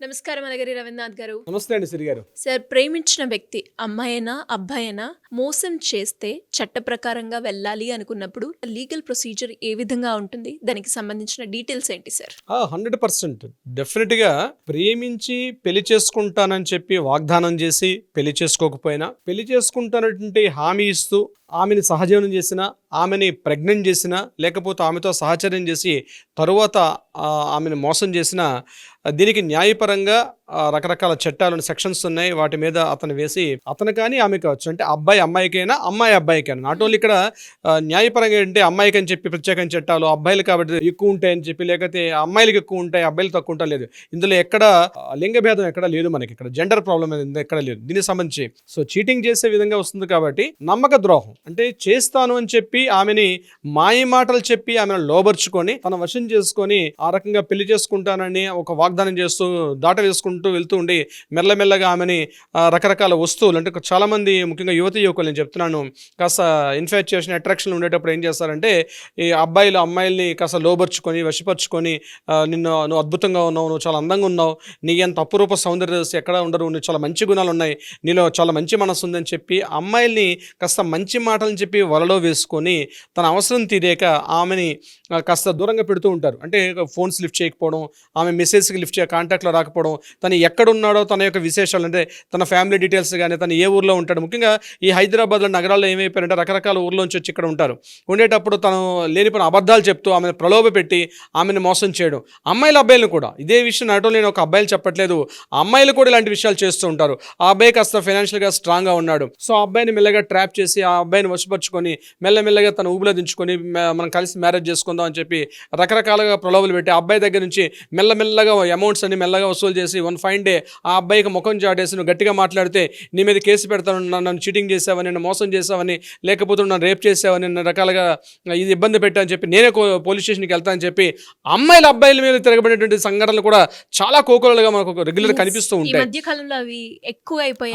నమస్కారం అలగిరి రవీంద్రనాథ్ గారు. నమస్తే అండి సిరి గారు. సార్ ప్రేమించిన వ్యక్తి అమ్మాయినా అబ్బాయినా మోసం చేస్తే చట్ట ప్రకారంగా వెళ్ళాలి అనుకున్నప్పుడు లీగల్ ప్రొసీజర్ ఏ విధంగా ఉంటుంది? దానికి సంబంధించిన డీటెయిల్స్ ఏంటి సార్? Hundred percent. డెఫినెట్గా ప్రేమించి పెళ్ళి చేసుకుంటానని చెప్పి వాగ్దానం చేసి పెళ్ళి చేసుకోకపోయినా పెళ్ళి చేసుకుంటానంటే హామీ ఇస్తూ ఆమెని సహజీవనం చేసిన ఆమెని ప్రెగ్నెంట్ చేసిన లేకపోతే ఆమెతో సహచర్యం చేసి తరువాత ఆమెను మోసం చేసిన దీనికి న్యాయపరంగా రకరకాల చట్టాలు సెక్షన్స్ ఉన్నాయి. వాటి మీద అతను వేసి అతను కానీ ఆమె కావచ్చు. అంటే అబ్బాయి అమ్మాయికైనా అమ్మాయి అబ్బాయికైనా. నాట్ ఓన్లీ ఇక్కడ న్యాయపరంగా ఏంటంటే అమ్మాయికి అని చెప్పి ప్రత్యేకమైన చట్టాలు అబ్బాయిలు కాబట్టి ఎక్కువ ఉంటాయని చెప్పి లేకపోతే అమ్మాయిలకి ఎక్కువ ఉంటాయి అబ్బాయిలు తక్కువ ఉంటా లేదు. ఇందులో ఎక్కడ లింగభేదం లింగ భేదం ఎక్కడ లేదు మనకి ఇక్కడ. జెండర్ ప్రాబ్లం అనేది ఎక్కడ లేదు. దీనికి సంబంధించి. సో చీటింగ్ చేసే విధంగా వస్తుంది కాబట్టి నమ్మక ద్రోహం. అంటే చేస్తాను అని చెప్పి ఆమెని మాయ మాటలు చెప్పి ఆమెను లోబర్చుకొని తన వశం చేసుకొని ఆ రకంగా పెళ్ళి చేసుకుంటానని ఒక వాగ్దానం చేస్తూ దాట వేసుకుంటూ వెళ్తూ ఉండి మెల్లమెల్లగా ఆమెని రకరకాల వస్తువులు అంటే చాలామంది ముఖ్యంగా యువతి యువకులు నేను చెప్తున్నాను కాస్త ఇన్ఫాక్చుయేషన్ అట్రాక్షన్ ఉండేటప్పుడు ఏం చేస్తారంటే ఈ అబ్బాయిలు అమ్మాయిల్ని కాస్త లోబర్చుకొని వశపరుచుకొని నిన్ను నువ్వు అద్భుతంగా ఉన్నావు నువ్వు చాలా అందంగా ఉన్నావు నీ ఎంత అపురూప సౌందర్య ఎక్కడ ఉండరు నువ్వు చాలా మంచి గుణాలు ఉన్నాయి నీలో చాలా మంచి మనసు ఉందని చెప్పి అమ్మాయిల్ని కాస్త మంచి మాటలని చెప్పి వలలో వేసుకొని తన అవసరం తీరేక ఆమెని కాస్త దూరంగా పెడుతూ ఉంటారు. అంటే ఫోన్స్ లిఫ్ట్ చేయకపోవడం ఆమె మెసేజ్కి లిఫ్ట్ చేయ కాంటాక్ట్లో రాకపోవడం తను ఎక్కడున్నాడో తన యొక్క విశేషాలు అంటే తన ఫ్యామిలీ డీటెయిల్స్ కానీ తను ఏ ఊర్లో ఉంటాడు ముఖ్యంగా ఈ హైదరాబాద్లో నగరాల్లో ఏమైపోయారంటే రకరకాల ఊర్లోంచి వచ్చి ఇక్కడ ఉంటారు. ఉండేటప్పుడు తను లేనిపోయిన అబద్ధాలు చెప్తూ ఆమెను ప్రలోభ పెట్టి ఆమెను మోసం చేయడం. అమ్మాయిల అబ్బాయిలను కూడా ఇదే విషయం నాటో నేను ఒక అబ్బాయిలు చెప్పట్లేదు అమ్మాయిలు కూడా ఇలాంటి విషయాలు చేస్తూ ఉంటారు. ఆ అబ్బాయి కాస్త ఫైనాన్షియల్గా స్ట్రాంగ్గా ఉన్నాడు. సో ఆ అబ్బాయిని మెల్లగా ట్రాప్ చేసి ఆ అబ్బాయిని వశపరుచుకొని మెల్లమెల్లగా తను ఊబిలో దించుకొని మనం కలిసి మ్యారేజ్ చేసుకుందాం అని చెప్పి రకరకాలుగా ప్రలోభలు పెట్టి ఆ అబ్బాయి దగ్గర నుంచి మెల్లమెల్లగా అమౌంట్స్ అన్ని మెల్లగా వసూలు చేసి వన్ ఫైన్ డే. ఆ అబ్బాయికి ముఖం చాటేసి నువ్వు గట్టిగా మాట్లాడితే నీ మీద కేసు పెడతాను నన్ను చీటింగ్ చేసావని నన్ను మోసం చేసావని లేకపోతే నన్ను రేప్ చేసావని నన్ను రకాలుగా ఇది ఇబ్బంది పెట్టాని చెప్పి నేనే కో- పోలీస్ స్టేషన్కి వెళ్తానని చెప్పి అమ్మాయిల అబ్బాయిల మీద తిరగబడినటువంటి సంఘటనలు కూడా చాలా కోకోలుగా మనకు రెగ్యులర్ కనిపిస్తూ ఉంటాయి.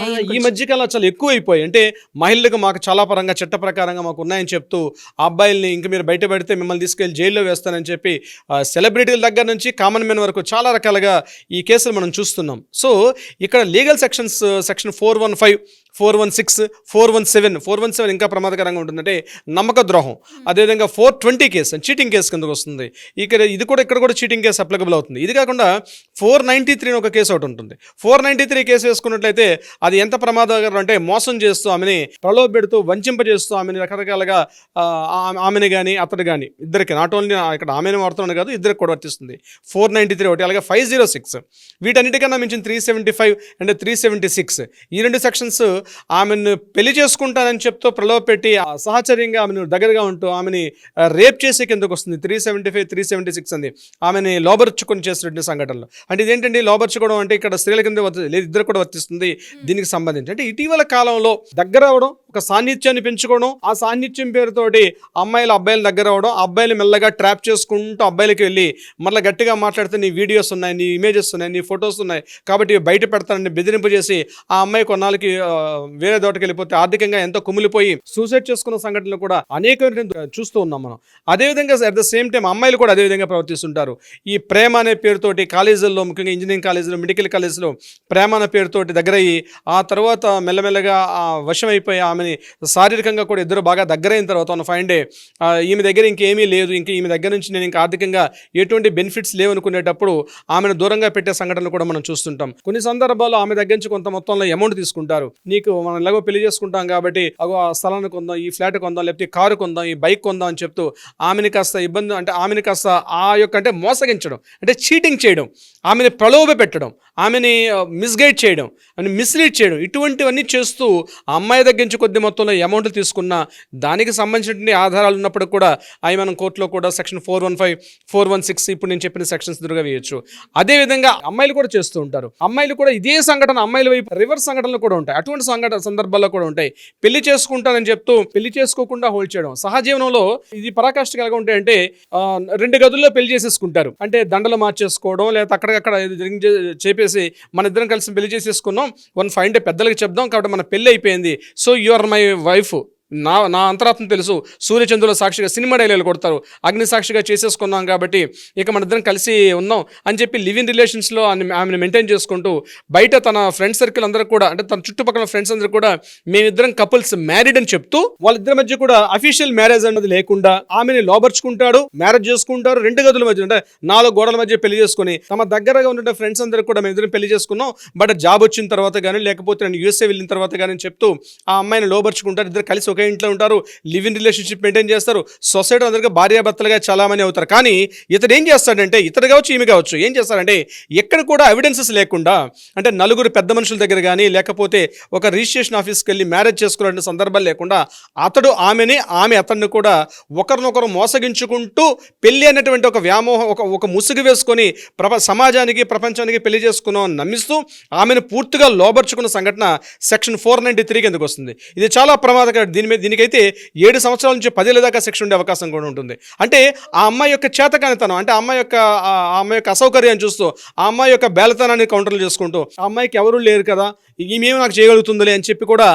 ఈ అనుకోవచ్చు. మధ్యకాలం చాలా ఎక్కువ అయిపోయాయి అంటే మహిళలకు మాకు చాలా పరంగా చట్ట ప్రకారంగా మాకు ఉన్నాయని చెప్తూ ఆ అబ్బాయిల్ని ఇంక మీరు బయట పెడితే మిమ్మల్ని తీసుకెళ్ళి జైల్లో వేస్తానని చెప్పి సెలబ్రిటీల దగ్గర నుంచి కామన్ మెన్ వరకు చాలా రకాలుగా ఈ కేసులు మనం చూస్తున్నాం సో ఇక్కడ legal sections section four one five four one six four one seven. Four one seven ఇంకా ప్రమాదకరంగా ఉంటుందంటే నమ్మక ద్రోహం అదేవిధంగా four twenty case cheating case కిందకు వస్తుంది. ఇక్కడ ఇది కూడా ఇక్కడ కూడా చీటింగ్ కేసు అప్లికబుల్ అవుతుంది. ఇది కాకుండా ఫోర్ నైంటీ త్రీ ఒక కేసు ఒకటి ఉంటుంది. ఫోర్ నైంటీ త్రీ కేసు వేసుకున్నట్లయితే అది ఎంత ప్రమాదకరం అంటే మోసం చేస్తూ ఆమెని ప్రలోభ పెడుతూ వంచింపజేస్తూ ఆమెని రకరకాలుగా ఆమెని కానీ అతడు కానీ ఇద్దరికి నాట్ ఓన్లీ ఇక్కడ ఆమెను వాడుతున్నాను కాదు ఇద్దరికి కూడా వర్తిస్తుంది. ఫోర్ నైంటీ త్రీ ఒకటి అలాగే ఫైవ్ జీరో సిక్స్. వీటన్నిటికన్నా మించిన three seventy five and three seventy six. ఈ రెండు సెక్షన్స్ ఆమెను పెళ్ళి చేసుకుంటానని చెప్తూ ప్రలోభ పెట్టి ఆ సహచర్యంగా ఆమెను దగ్గరగా ఉంటూ ఆమెని రేప్ చేసే కిందకు వస్తుంది. Three seventy five three seventy six అంది. ఆమెని లోబర్చుకొని చేసినటువంటి సంఘటనలు. అంటే ఇదేంటండి? లోబర్చుకోవడం అంటే ఇక్కడ స్త్రీల కింద లేదు ఇద్దరు కూడా వర్తిస్తుంది. దీనికి సంబంధించి. అంటే ఇటీవల కాలంలో దగ్గర అవడం ఒక సాన్నిధ్యాన్ని పెంచుకోవడం ఆ సాన్నిధ్యం పేరుతోటి అమ్మాయిలు అబ్బాయిల దగ్గర అవడం అబ్బాయిలు మెల్లగా ట్రాప్ చేసుకుంటూ అబ్బాయిలకి వెళ్ళి మళ్ళీ గట్టిగా మాట్లాడితే నీ వీడియోస్ ఉన్నాయి నీ ఇమేజెస్ ఉన్నాయి నీ ఫొటోస్ ఉన్నాయి కాబట్టి ఇవి బయట పెడతానని బెదిరింపు చేసి ఆ అమ్మాయి కొన్నాళ్ళకి వేరే దోటకి వెళ్ళిపోతే ఆర్థికంగా ఎంతో కుమిలిపోయి సూసైడ్ చేసుకున్న సంఘటనలు కూడా అనేక చూస్తూ ఉన్నాం మనం. అదేవిధంగా అట్ ద సేమ్ టైం అమ్మాయిలు కూడా అదే విధంగా ప్రవర్తిస్తుంటారు. ఈ ప్రేమ అనే పేరుతోటి కాలేజీల్లో ముఖ్యంగా ఇంజనీరింగ్ కాలేజీలో మెడికల్ కాలేజీలో ప్రేమ అనే పేరుతోటి దగ్గరయ్యి ఆ తర్వాత మెల్లమెల్లగా వశమైపోయి ఆమె అయిపోయి ఆమెని శారీరకంగా కూడా ఇద్దరు బాగా దగ్గరైన తర్వాత వన్ ఫైన్ డే ఈమె దగ్గర ఇంకేమీ లేదు ఇంకా ఈమె దగ్గర నుంచి నేను ఇంకా ఆర్థికంగా ఎటువంటి బెనిఫిట్స్ లేవనుకునేటప్పుడు ఆమెను దూరంగా పెట్టే సంఘటనలు కూడా మనం చూస్తుంటాం. కొన్ని సందర్భాల్లో ఆమె దగ్గర నుంచి కొంత మొత్తంలో అమౌంట్ తీసుకుంటారు. నీకు మనం ఎలాగో పెళ్ళి చేసుకుంటాం కాబట్టి అగో ఆ స్థలాన్ని కొందాం ఈ ఫ్లాట్ కొందాం లేకపోతే కారు కొందాం ఈ బైక్ కొందాం అని చెప్తూ ఆమెని కాస్త ఇబ్బంది అంటే ఆమెని కాస్త ఆ యొక్క అంటే మోసగించడం అంటే చీటింగ్ చేయడం ఆమెని ప్రలోభ పెట్టడం ఆమెని మిస్గైడ్ చేయడం అని మిస్లీడ్ చేయడం ఇటువంటివన్నీ చేస్తూ ఆ అమ్మాయి దగ్గర నుంచి కొద్ది మొత్తంలో అమౌంట్ తీసుకున్న దానికి సంబంధించినటువంటి ఆధారాలు ఉన్నప్పుడు కూడా అవి మనం కోర్టులో కూడా section four one five four one six ఇప్పుడు నేను చెప్పిన సెక్షన్స్ దురుగా వేయచ్చు. అదేవిధంగా అమ్మాయిలు కూడా చేస్తూ ఉంటారు. అమ్మాయిలు కూడా ఇదే సంఘటన అమ్మాయిల వైపు రివర్స్ సంఘటనలు కూడా ఉంటాయి. అటువంటి సంఘటన సందర్భాల్లో కూడా ఉంటాయి. పెళ్ళి చేసుకుంటానని చెప్తూ పెళ్ళి చేసుకోకుండా హోల్డ్ చేయడం. సహజీవనంలో ఇది పరాకాష్ఠ కలిగి ఉంటాయి అంటే రెండు గదుల్లో పెళ్ళి చేసేసుకుంటారు. అంటే దండలు మార్చేసుకోవడం లేదా అక్కడికక్కడ ఇది చేపేసి మన ఇద్దరం కలిసి పెళ్ళి చేసేసుకున్నాం. వన్ ఫైవ్ అంటే పెద్దలకి చెప్దాం కాబట్టి మన పెళ్ళి అయిపోయింది. So you are my wife నా నా అంతరాత్మ తెలుసు. సూర్యచంద్రుల సాక్షిగా సినిమా డైలాగులు కొడతారు. అగ్ని సాక్షిగా చేసేసుకున్నాం కాబట్టి ఇక మన ఇద్దరం కలిసి ఉన్నాం అని చెప్పి లివ్ ఇన్ రిలేషన్స్లో ఆమెను మెయింటైన్ చేసుకుంటూ బయట తన ఫ్రెండ్ సర్కిల్ అందరూ కూడా అంటే తన చుట్టుపక్కల ఫ్రెండ్స్ అందరూ కూడా మేమిద్దరం కపుల్స్ మ్యారీడ్ అని చెప్తూ వాళ్ళిద్దరి మధ్య కూడా అఫీషియల్ మ్యారేజ్ అన్నది లేకుండా ఆమెని లోబర్చుకుంటాడు మ్యారేజ్ చేసుకుంటారు. రెండు గదుల మధ్య అంటే నాలుగు గోడల మధ్య పెళ్ళి చేసుకుని తమ దగ్గరగా ఉన్న ఫ్రెండ్స్ అందరూ కూడా మేము ఇద్దరం పెళ్ళి చేసుకున్నాం. బట్ జాబ్ వచ్చిన తర్వాత కానీ లేకపోతే నేను యూఎస్ఏ వెళ్ళిన తర్వాత కానీ చెప్తూ ఆ అమ్మాయిని లోబర్చుకుంటారు. ఇద్దరు కలిసి ఒకే ఇంట్లో ఉంటారు లివ్ ఇన్ రిలేషన్షిప్ మెయింటైన్ చేస్తారు. సొసైటీ అందరికీ భార్యాభర్తలుగా చాలామంది అవుతారు. కానీ ఇతడు ఏం చేస్తాడంటే ఇతడు కావచ్చు ఈమె కావచ్చు ఏం చేస్తారంటే ఎక్కడ కూడా ఎవిడెన్సెస్ లేకుండా అంటే నలుగురు పెద్ద మనుషుల దగ్గర కానీ లేకపోతే ఒక రిజిస్ట్రేషన్ ఆఫీస్కి వెళ్ళి మ్యారేజ్ చేసుకోవాలనే సందర్భాలు లేకుండా అతడు ఆమెని ఆమె అతన్ని కూడా ఒకరినొకరు మోసగించుకుంటూ పెళ్ళి అనేటువంటి ఒక వ్యామోహం ఒక ఒక ముసుగు వేసుకొని ప్రప సమాజానికి ప్రపంచానికి పెళ్ళి చేసుకున్నామని నమ్మిస్తూ ఆమెను పూర్తిగా లోబర్చుకున్న సంఘటన సెక్షన్ ఫోర్ నైంటీ త్రీ కిందకు వస్తుంది? ఇది చాలా ప్రమాదకరం. దీని మీద దీనికైతే ఏడు సంవత్సరాల నుంచి పదేళ్ళ దాకా శిక్ష ఉండే అవకాశం కూడా ఉంటుంది. అంటే ఆ అమ్మాయి యొక్క చేతకానితనం అంటే ఆ అమ్మాయి యొక్క ఆ అమ్మాయి యొక్క అసౌకర్యాన్ని చూస్తూ ఆ అమ్మాయి యొక్క బేలతనాన్ని కౌంటర్లు చేసుకుంటూ ఆ అమ్మాయికి ఎవరూ లేరు కదా ఈమెమి నాకు చేయగలుగుతుందిలే అని చెప్పి కూడా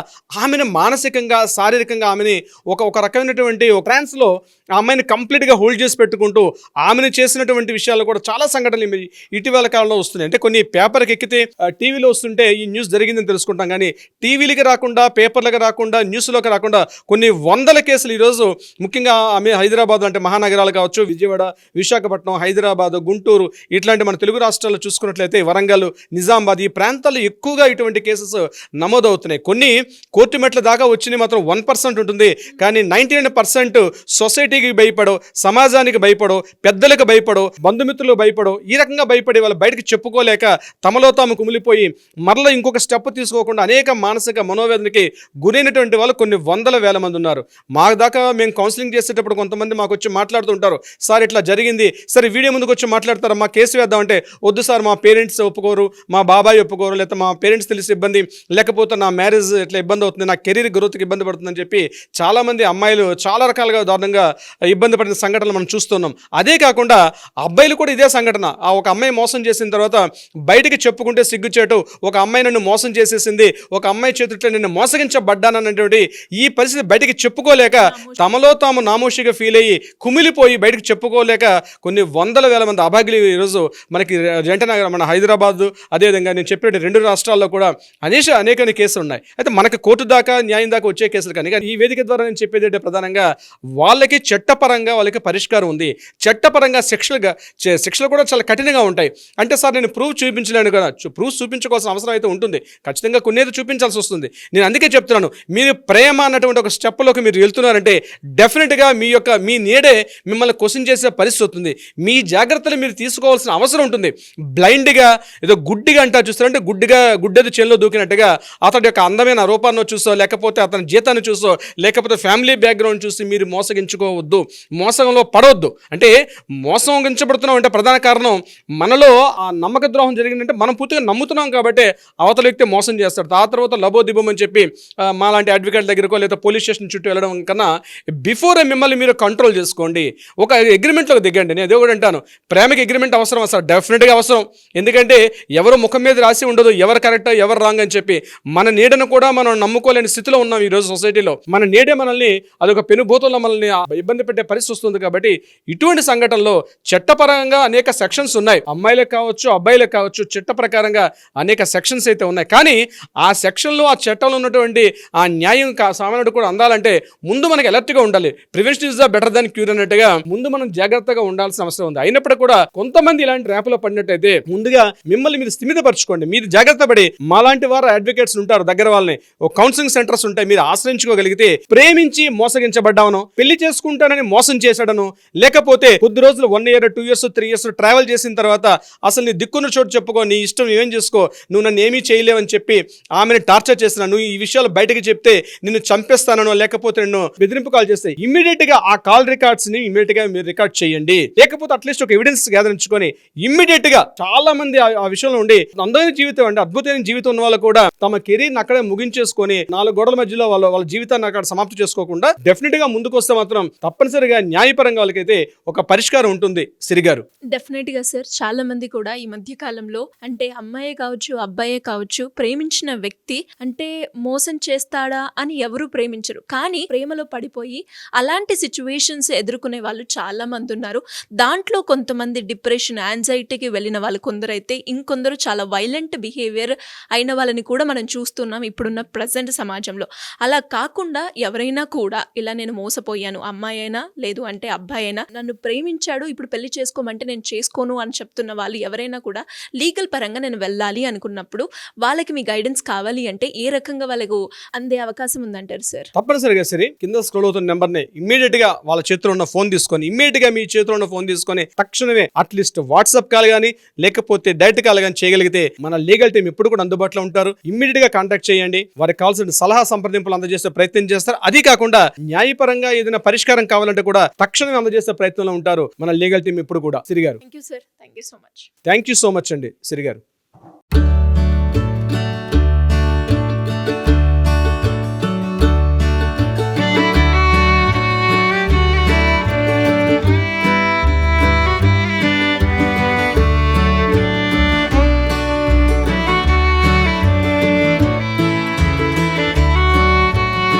ఆమెను మానసికంగా శారీరకంగా ఆమెని ఒక ఒక రకమైనటువంటి ఒక ట్రాన్స్లో ఆ అమ్మాయిని కంప్లీట్గా హోల్డ్ చేసి పెట్టుకుంటూ ఆమెను చేసినటువంటి విషయాలు కూడా చాలా సంఘటనలు ఇటీవల కాలంలో వస్తున్నాయి. అంటే కొన్ని పేపర్కి ఎక్కితే టీవీలో వస్తుంటే ఈ న్యూస్ జరిగిందని తెలుసుకుంటాం కానీ టీవీలకి రాకుండా పేపర్లకు రాకుండా న్యూస్లోకి రాకుండా కొన్ని వందల కేసులు ఈరోజు ముఖ్యంగా ఆమె హైదరాబాద్ అంటే మహానగరాలు కావచ్చు విజయవాడ విశాఖపట్నం హైదరాబాద్ గుంటూరు ఇట్లాంటి మన తెలుగు రాష్ట్రాల్లో చూసుకున్నట్లయితే వరంగల్ నిజామాబాద్ ఈ ప్రాంతాల్లో ఎక్కువగా ఇటువంటి కేసెస్ నమోదవుతున్నాయి. కొన్ని కోర్టు మెట్ల దాకా వచ్చినాయి మాత్రం వన్ పర్సెంట్ ఉంటుంది. కానీ నైంటీ నైన్ పర్సెంట్ సొసైటీకి భయపడో సమాజానికి భయపడో పెద్దలకు భయపడో బంధుమిత్రులకు భయపడో ఈ రకంగా భయపడే వాళ్ళు బయటకు చెప్పుకోలేక తమలో తాము కుమిలిపోయి మరలా ఇంకొక స్టెప్ తీసుకోకుండా అనేక మానసిక మనోవేదనకి గురైనటువంటి వాళ్ళు కొన్ని వందల వేల మంది ఉన్నారు. మా దాకా మేము కౌన్సిలింగ్ చేసేటప్పుడు కొంతమంది మాకు వచ్చి మాట్లాడుతుంటారు సార్ ఇట్లా జరిగింది. సరే వీడియో ముందుకు వచ్చి మాట్లాడతారు? మా కేసు వేద్దామంటే వద్దు సార్ మా పేరెంట్స్ ఒప్పుకోరు మా బాబాయ్ ఒప్పుకోరు లేకపోతే మా పేరెంట్స్ తెలిసి ఇబ్బంది లేకపోతే నా మ్యారేజ్ ఇట్లా ఇబ్బంది అవుతుంది నా కెరీర్ గ్రోత్కి ఇబ్బంది పడుతుందని చెప్పి చాలామంది అమ్మాయిలు చాలా రకాలుగా దారుణంగా ఇబ్బంది పడిన సంఘటనలు మనం చూస్తున్నాం. అదే కాకుండా అబ్బాయిలు కూడా ఇదే సంఘటన. ఆ ఒక అమ్మాయి మోసం చేసిన తర్వాత బయటికి చెప్పుకుంటే సిగ్గుచేటు ఒక అమ్మాయి నన్ను మోసం చేసేసింది ఒక అమ్మాయి చేతుట్లో నిన్ను మోసగించబడ్డాననేటువంటి ఈ పరిస్థితి బయటికి చెప్పుకోలేక తమలో తాము నామోషిగా ఫీల్ అయ్యి కుమిలిపోయి బయటకు చెప్పుకోలేక కొన్ని వందల వేల మంది అభాగ్యులు ఈరోజు మనకి జంటనగర్ మన హైదరాబాద్ అదేవిధంగా నేను చెప్పినట్టు రెండు రాష్ట్రాల్లో కూడా అనేక అనేక కేసులు ఉన్నాయి. అయితే మనకి కోర్టు దాకా న్యాయం దాకా వచ్చే కేసులు కానీ కానీ ఈ వేదిక ద్వారా నేను చెప్పేది ఏంటంటే ప్రధానంగా వాళ్ళకి చట్టపరంగా వాళ్ళకి పరిష్కారం ఉంది. చట్టపరంగా శిక్షలుగా శిక్షలు కూడా చాలా కఠినంగా ఉంటాయి. అంటే సార్ నేను ప్రూఫ్ చూపించలేను కదా. ప్రూఫ్ చూపించుకోవాల్సిన అవసరం అయితే ఉంటుంది. ఖచ్చితంగా కొన్ని అయితే చూపించాల్సి వస్తుంది. నేను అందుకే చెప్తున్నాను. మీరు ప్రేమ అన్నటువంటి ఒక స్టెప్లోకి మీరు వెళ్తున్నారంటే డెఫినెట్గా మీ యొక్క మీ నీడే మిమ్మల్ని క్వశ్చన్ చేసే పరిస్థితి వస్తుంది. మీ జాగ్రత్తలు మీరు తీసుకోవాల్సిన అవసరం ఉంటుంది. బ్లైండ్గా ఏదో గుడ్డిగా అంటా చూస్తారంటే గుడ్డిగా గుడ్డది చేనులో దూకినట్టుగా అతడి యొక్క అందమైన రూపాన్ని చూసో లేకపోతే అతని జీతాన్ని చూసో లేకపోతే ఫ్యామిలీ బ్యాక్గ్రౌండ్ చూసి మీరు మోసగించుకోవద్దు. మోసంలో పడవద్దు. అంటే మోసగించబడుతున్నాం అంటే ప్రధాన కారణం మనలో ఆ నమ్మక ద్రోహం జరిగిందంటే మనం పూర్తిగా నమ్ముతున్నాం కాబట్టి అవతల వ్యక్తి మోసం చేస్తాడు. ఆ తర్వాత లబోదిబం అని చెప్పి ఆ, మాలాంటి అడ్వకేట్ దగ్గరకో లేదా పోలీస్ స్టేషన్ చుట్టూ వెళ్ళడం కన్నా బిఫోర్ మిమ్మల్ని మీరు కంట్రోల్ చేసుకోండి. ఒక అగ్రిమెంట్లోకి దిగండి. నేను అదే కూడా అంటాను. ప్రేమకి అగ్రిమెంట్ అవసరం అసలు. డెఫినెట్గా అవసరం. ఎందుకంటే ఎవరు ముఖం మీద రాసి ఉండదు ఎవరు కరెక్ట్ ఎవరు రాంగ్ అని చెప్పి. మన నీడను కూడా మనం నమ్ముకోలేని స్థితిలో ఉన్నాం ఈ రోజు సొసైటీలో మన నీడే మనల్ని అదొక పెనుభూతంలో మనల్ని ఇబ్బంది పెట్టే పరిస్థితి వస్తుంది కాబట్టి ఇటువంటి సంఘటనలో చట్టపరంగా అనేక సెక్షన్స్ ఉన్నాయి. అమ్మాయిలకు కావచ్చు అబ్బాయిలకు కావచ్చు చట్ట ప్రకారంగా అనేక సెక్షన్స్ అయితే ఉన్నాయి. కానీ ఆ సెక్షన్లో ఆ చట్టంలో ఉన్నటువంటి ఆ న్యాయం కా సామాన్యుడు కూడా అందాలంటే ముందు మనకి అలర్ట్గా ఉండాలి. Prevention is the better than cure అన్నట్టుగా ముందు మనం జాగ్రత్తగా ఉండాల్సిన అవసరం ఉంది. అయినప్పటికీ కూడా కొంతమంది ఇలాంటి ర్యాపులో పడినట్టయితే ముందుగా మిమ్మల్ని మీరు స్థిమితపరచుకోండి మీరు జాగ్రత్త పడి మాలాంటి వారు అడ్వకేట్స్ ఉంటారు. దగ్గర వాళ్ళని ఓ కౌన్సిలింగ్ సెంటర్స్ ఉంటాయి. మీరు ఆశ్రయించుకోగలిగితే ప్రేమించి మోసగించబడ్డావనో పెళ్ళి చేసుకుంటానని మోసం చేశాడను లేకపోతే కొద్ది రోజులు one year two years three years travel చేసిన తర్వాత అసలు నీ దిక్కున్న చోటు చెప్పుకో నీ ఇష్టం ఏం చేసుకో నువ్వు నన్ను ఏమీ చేయలేవని చెప్పి ఆమెను టార్చర్ చేసిన నువ్వు ఈ విషయాలు బయటకు చెప్తే నిన్ను చంపే చంపేస్తానో లేకపోతే నిన్ను బెదిరింపు కాల్ చేస్తే ఇమీడియట్గా ఆ కాల్ రికార్డ్స్ని ఇమీడియట్గా మీరు రికార్డ్ చేయండి. లేకపోతే అట్లీస్ట్ ఒక ఎవిడెన్స్ గ్యాదరించుకొని ఇమీడియట్గా చాలా మంది ఆ- విషయంలో ఉండి అందమైన జీవితం అండి అద్భుతమైన జీవితం ఉన్న వాళ్ళు కూడా తమ కెరీర్ అక్కడే ముగించేసుకొని నాలుగు గోడల మధ్యలో వాళ్ళ వాళ్ళ జీవితాన్ని అక్కడ సమాప్తి చేసుకోకుండా డెఫినెట్గా ముందుకు వస్తే మాత్రం తప్పనిసరిగా న్యాయపరంగా వాళ్ళకైతే ఒక పరిష్కారం ఉంటుంది. సిరిగారు డెఫినెట్గా సార్ చాలా మంది కూడా ఈ మధ్య కాలంలో అంటే అమ్మాయే కావచ్చు అబ్బాయే కావచ్చు ప్రేమించిన వ్యక్తి అంటే మోసం చేస్తాడా అని ఎవరు ప్రేమ ప్రేమించరు. కానీ ప్రేమలో పడిపోయి అలాంటి సిచ్యువేషన్స్ ఎదుర్కొనే వాళ్ళు చాలా మంది ఉన్నారు. దాంట్లో కొంతమంది డిప్రెషన్ యాంజైటీకి వెళ్ళిన వాళ్ళు కొందరైతే ఇంకొందరు చాలా వైలెంట్ బిహేవియర్ అయిన వాళ్ళని కూడా మనం చూస్తున్నాం ఇప్పుడున్న ప్రజెంట్ సమాజంలో. అలా కాకుండా ఎవరైనా కూడా ఇలా నేను మోసపోయాను అమ్మాయి అయినా లేదు అంటే అబ్బాయి అయినా నన్ను ప్రేమించాడు ఇప్పుడు పెళ్ళి చేసుకోమంటే నేను చేసుకోను అని చెప్తున్న వాళ్ళు ఎవరైనా కూడా లీగల్ పరంగా నేను వెళ్ళాలి అనుకున్నప్పుడు వాళ్ళకి మీ గైడెన్స్ కావాలి అంటే ఏ రకంగా వాళ్ళకు అందే అవకాశం ఉందంటారు సార్ తప్పనిసరిగా సరే కింద స్క్రోల్ అవుతున్న నెంబర్ని ఇమ్మీడియట్గా వాళ్ళ చేతిలో ఉన్న ఫోన్ తీసుకొని ఇమ్మీడియట్గా మీ చేతిలో ఉన్న ఫోన్ తీసుకొని తక్షణమే అట్లీస్ట్ వాట్సాప్ కాల్ కానీ లేకపోతే డైరెక్ట్ కాల్ కానీ చేయగలిగితే మన లీగల్ టీం ఎప్పుడు కూడా అందుబాటులో ఉంటారు. ఇమ్మీడియట్గా కాంటాక్ట్ చేయండి. వారికి కావాల్సిన సలహా సంప్రదింపులు అందజేసే ప్రయత్నం చేస్తారు. అది కాకుండా న్యాయపరంగా ఏదైనా పరిష్కారం కావాలంటే కూడా తక్షణమే అందజేసే ప్రయత్నంలో ఉంటారు మన లీగల్ టీం ఎప్పుడు కూడా. Siri garu. Thank you sir so much thank you so much అండి సిరి గారు.